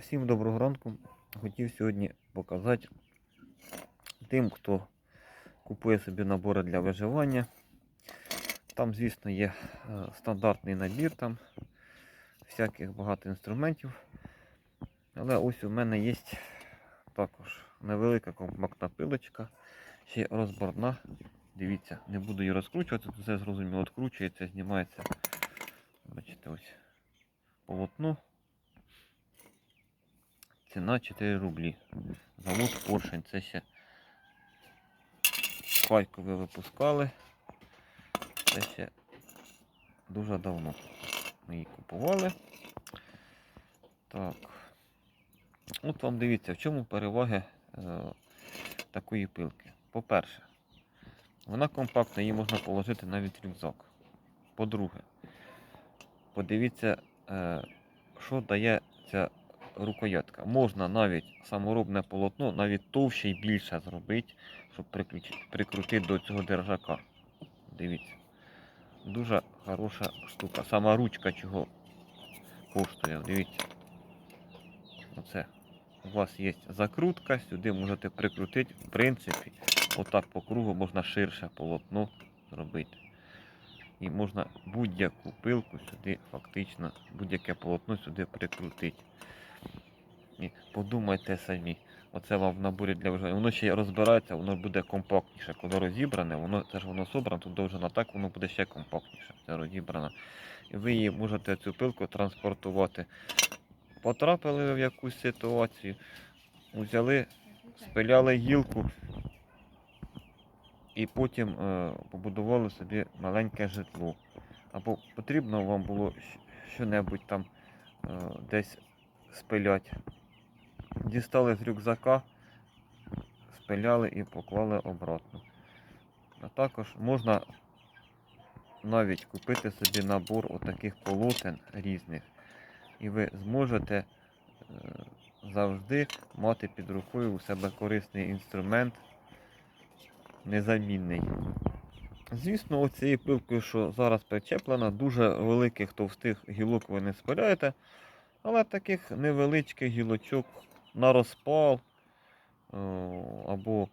Всім доброго ранку. Хотів сьогодні показати тим, хто купує собі набори для виживання. Там, звісно, є е, стандартний набір, там всяких багато інструментів. Але ось у мене є також невелика компактна пилочка, ще розборна. Дивіться, не буду її розкручувати, тут все зрозуміло, відкручується, знімається. Бачите, ось полотно. Ціна 4 рублі. Завод Поршень. Це ще Харкові випускали. Це ще дуже давно. Ми її купували. Так. От вам дивіться, в чому переваги е, такої пилки. По-перше, вона компактна, її можна положити навіть в рюкзак. По-друге, подивіться, е, що дає ця рукоятка. Можна навіть саморобне полотно, навіть товще і більше зробити, щоб прикрутити до цього держака. Дивіться. Дуже хороша штука. Сама ручка чого коштує. Дивіться. Оце. У вас є закрутка, сюди можете прикрутити. В принципі, отак по кругу можна ширше полотно зробити. І можна будь-яку пилку сюди, фактично, будь-яке полотно сюди прикрутити. І подумайте самі, оце вам в наборі для виживання. Воно ще розбирається, воно буде компактніше. Коли розібране, воно це ж воно собрано, тут довжина так, воно буде ще компактніше. Це розібрано. І ви її можете цю пилку транспортувати. Потрапили ви в якусь ситуацію, взяли, спиляли гілку і потім е, побудували собі маленьке житло. Або потрібно вам було щ- що-небудь там е, десь спилять. Дістали з рюкзака, спиляли і поклали обратно. А також можна навіть купити собі набор отаких полотен різних. І ви зможете е, завжди мати під рукою у себе корисний інструмент, незамінний. Звісно, оцією пилкою, що зараз причеплена, дуже великих товстих гілок ви не спиляєте. Але таких невеличких гілочок на розпал, або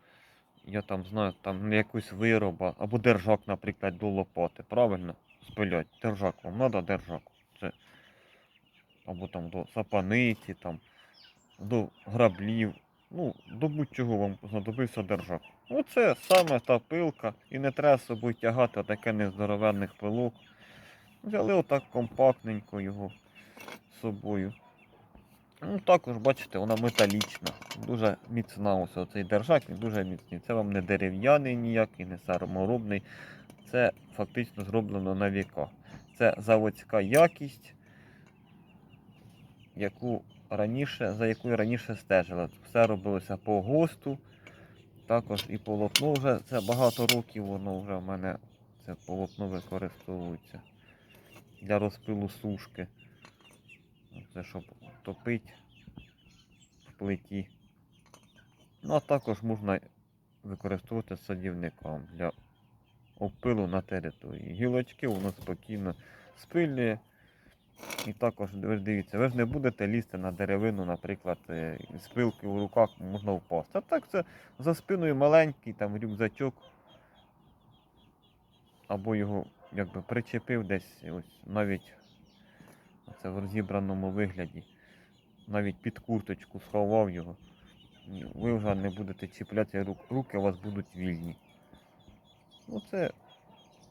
я там знаю, там якусь вироба, або держак, наприклад, до лопати. Правильно? Спилять. Держак вам треба держак. Це або там до сапаниці, там, до граблів. Ну, до будь-чого вам знадобився держак. Оце саме та пилка. І не треба з собою тягати таке нездоровенних пилок. Взяли отак компактненько його з собою. Ну, також, бачите, вона металічна, дуже міцна ось цей держак, він дуже міцний. Це вам не дерев'яний ніякий, не саморобний. Це фактично зроблено на віка. Це заводська якість, яку раніше, за якою раніше стежили. Все робилося по ГОСТу. Також і полотно вже це багато років, воно вже в мене це полотно використовується для розпилу сушки. Це щоб топити в плиті. Ну а також можна використовувати садівникам для опилу на території. Гілочки воно спокійно спилює. І також, ви дивіться, ви ж не будете лізти на деревину, наприклад, е, з пилки у руках можна впасти. А так це за спиною маленький там рюкзачок. Або його якби причепив десь ось навіть це в розібраному вигляді. Навіть під курточку сховав його. Ви вже не будете чіпляти рук, руки у вас будуть вільні. Оце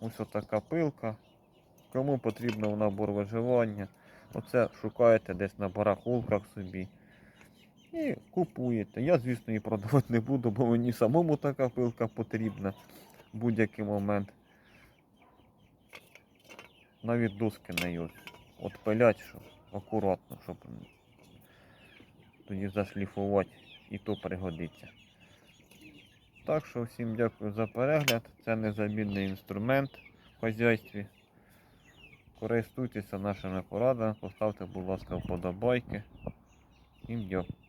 ось отака пилка. Кому потрібно в набор виживання. Оце шукаєте десь на барахолках собі. І купуєте. Я, звісно, її продавати не буду, бо мені самому така пилка потрібна в будь-який момент. Навіть доски нею от пилять, що акуратно, щоб тоді зашліфувати і то пригодиться. Так що всім дякую за перегляд. Це незамінний інструмент в хазяйстві. Користуйтеся нашими порадами, поставте, будь ласка, вподобайки. Всім дякую.